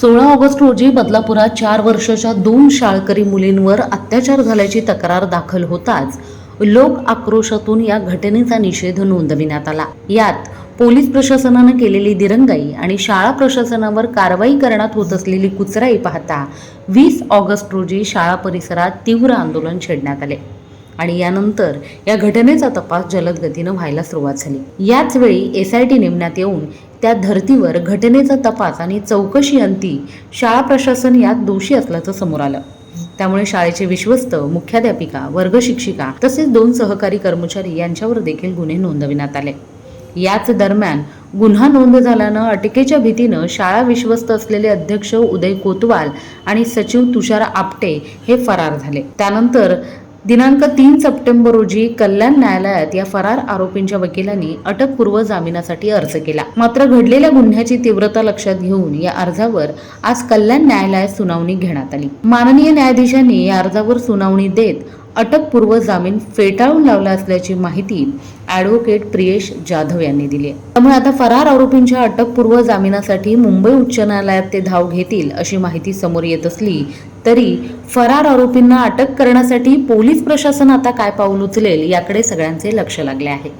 सोळा ऑगस्ट रोजी बदलापुरात चार वर्षाच्या दोन शाळकरी मुलींवर अत्याचार झाल्याची तक्रार दाखल होताच लोक आक्रोशातून या घटनेचा निषेध नोंदविण्यात आला. यात पोलीस प्रशासनानं केलेली दिरंगाई आणि शाळा प्रशासनावर कारवाई करण्यात होत असलेली कुचराई पाहता वीस ऑगस्ट रोजी शाळा परिसरात तीव्र आंदोलन छेडण्यात आले. आणि यानंतर या घटनेचा तपास जलद गतीनं व्हायला सुरुवात झाली. याच वेळी एस आय टी नेमण्यात येऊन त्या धर्तीवर घटनेचा तपास आणि चौकशी अंती शाळा प्रशासन यात दोषी असल्याचं समोर आलं. त्यामुळे शाळेचे विश्वस्त मुख्याध्यापिका वर्गशिक्षिका तसेच दोन सहकारी कर्मचारी यांच्यावर देखील गुन्हे नोंदविण्यात आले. याच दरम्यान गुन्हा नोंद झाल्यानं अटकेच्या भीतीनं शाळा विश्वस्त असलेले अध्यक्ष उदय कोतवाल आणि सचिव तुषार आपटे हे फरार झाले. त्यानंतर दिनांक तीन सप्टेंबर रोजी कल्याण न्यायालयात या फरार आरोपींच्या वकिलांनी अटकपूर्व जामिनासाठी अर्ज केला. मात्र घडलेल्या गुन्ह्याची तीव्रता लक्षात घेऊन या अर्जावर आज कल्याण न्यायालयात सुनावणी घेण्यात आली. माननीय न्यायाधीशांनी या अर्जावर सुनावणी देत अटकपूर्व जामीन फेटाळून लावला असल्याची माहिती ॲडव्होकेट प्रियेश जाधव यांनी दिली. आहे त्यामुळे आता फरार आरोपींच्या अटकपूर्व जामिनासाठी मुंबई उच्च न्यायालयात ते धाव घेतील अशी माहिती समोर येत असली तरी फरार आरोपींना अटक करण्यासाठी पोलीस प्रशासन आता काय पाऊल उचलेल याकडे सगळ्यांचे लक्ष लागले आहे.